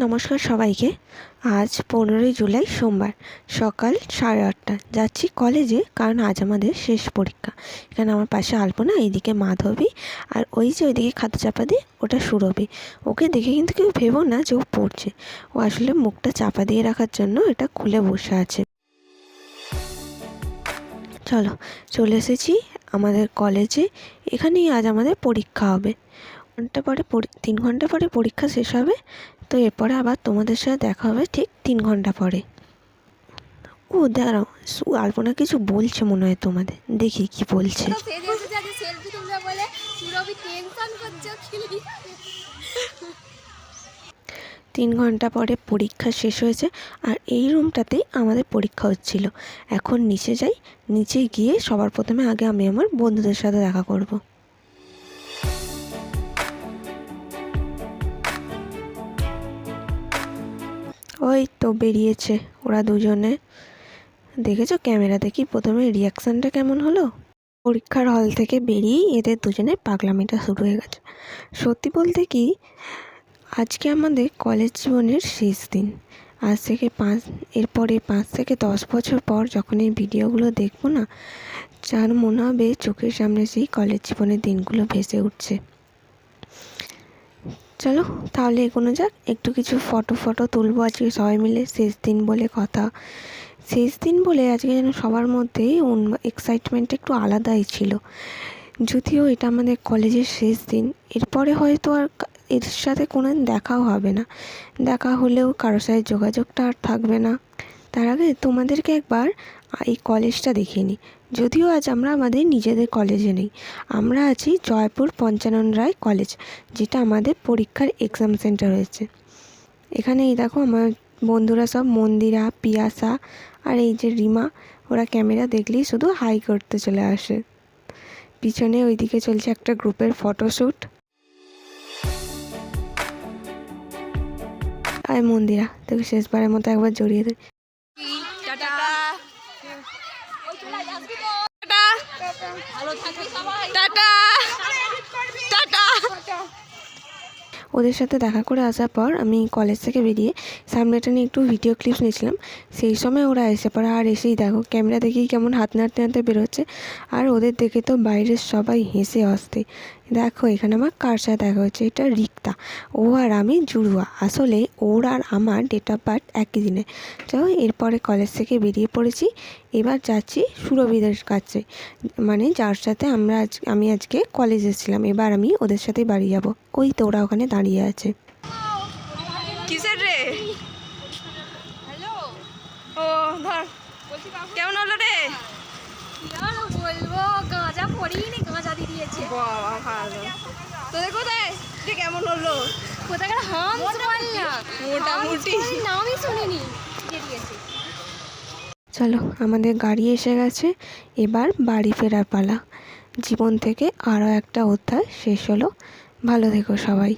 নমস্কার সবাইকে। আজ পনেরোই জুলাই সোমবার, সকাল সাড়ে আটটা। যাচ্ছি কলেজে, কারণ আজ আমাদের শেষ পরীক্ষা। এখানে আমার পাশে আলপনা, এইদিকে মাধবী, আর ওই যে ওইদিকে খাতা চাপা দিয়ে ওটা সুরভি। ওকে দেখে কিন্তু কেউ ভেবো না যে ও পড়ছে। ও আসলে মুখটা চাপা দিয়ে রাখার জন্য এটা খুলে বসে আছে। চলো, চলে এসেছি আমাদের কলেজে। এখানেই আজ আমাদের পরীক্ষা হবে। ঘণ্টা পরি- তিন ঘণ্টা পরে পরীক্ষা শেষ হবে। তো এরপরে আবার তোমাদের সাথে দেখা হবে ঠিক তিন ঘণ্টা পরে। ও দাঁড়াও আলপনা কিছু বলছে মনে হয় তোমাদের। দেখি কি বলছে। তিন ঘণ্টা পরে পরীক্ষা শেষ হয়েছে আর এই রুমটাতেই আমাদের পরীক্ষা হচ্ছিল। এখন নিচে যাই নিচে গিয়ে সবার প্রথমে আগে আমি আমার বন্ধুদের সাথে দেখা করব। তো বেরিয়েছে ওরা দুজনে। দেখেছ ক্যামেরাতে কি? প্রথমে রিয়াকশানটা কেমন হলো? পরীক্ষার হল থেকে বেরিয়েই এদের দুজনের পাগলামিটা শুরু হয়ে গেছে। সত্যি বলতে কি, আজকে আমাদের কলেজ জীবনের শেষ দিন। আজ থেকে পাঁচ, এরপরে পাঁচ থেকে দশ বছর পর যখন এই ভিডিওগুলো দেখব না যার মনে হবে চোখের সামনে সেই কলেজ জীবনের দিনগুলো ভেসে উঠছে। চলো, তাহলে এগোনো যাক। একটু কিছু ফটো ফটো তুলবো আজকে সবাই মিলে। শেষ দিন বলে কথা। শেষ দিন বলে আজকে যেন সবার মধ্যেই এক্সাইটমেন্ট একটু আলাদাই ছিল। যদিও এটা আমাদের কলেজের শেষ দিন। এরপরে হয়তো আর এর সাথে কোনো দেখাও হবে না। দেখা হলেও কারোর সাথে যোগাযোগটা আর থাকবে না। তার আগে তোমাদেরকে একবার এই কলেজটা দেখিয়ে নিই। যদিও আজ আমরা আমাদের নিজেদের কলেজে নেই। আমরা আছি জয়পুর পঞ্চানন রায় কলেজ যেটা আমাদের পরীক্ষার এক্সাম সেন্টার হয়েছে। এখানে এই দেখো আমার বন্ধুরা সব মন্দিরা, পিয়াসা আর এই যে রিমা, ওরা ক্যামেরা দেখলেই শুধু হাই করতে চলে আসে। পিছনে ওইদিকে চলছে একটা গ্রুপের ফটোশ্যুট আয় মন্দিরা, তোকে শেষবারের মতো একবার জড়িয়ে দে টাটা টাটা। টাটা ওদের সাথে দেখা করে আসার পর আমি কলেজ থেকে বেরিয়ে সামনেটা নিয়ে একটু ভিডিও ক্লিপ নিয়েছিলাম। সেই সময় ওরা এসে পড়ে, আর এসেই দেখো ক্যামেরা দেখেই কেমন হাত নাড়তে নাড়তে বেরোচ্ছে। আর ওদের দেখে তো বাইরের সবাই হেসে আসতে দেখো এখানে আমার কার সাথে দেখা হচ্ছে এটা রিক্তা। ও আর আমি জুড়ুয়া। আসলে ওর আর আমার ডেট অফ বার্থ একই দিনে। তো এরপরে কলেজ থেকে বেরিয়ে পড়েছি। এবার যাচ্ছি সুরভিদের কাছে। মানে যার সাথে আমরা আজ আমি আজকে কলেজ এসেছিলাম। এবার আমি ওদের সাথেই বাড়ি যাব। ওই তো ওরা ওখানে দাঁড়িয়ে আছে। কিসের রে? হ্যালো ও ধর। কেমন হলো রে? বলব গাঁজা পড়িনি গাঁজা দিয়ে দিয়েছে। বাবা ভালো। তোদের কোথায় যে কেমন হলো? কোথাকার হাম বললাম মোটামুটি। নামই শুনিনি। দিয়ে দিয়েছে। চলো আমাদের গাড়ি এসে গেছে এবার বাড়ি ফেরার পালা। জীবন থেকে আরও একটা অধ্যায় শেষ হলো। ভালো থেকো সবাই।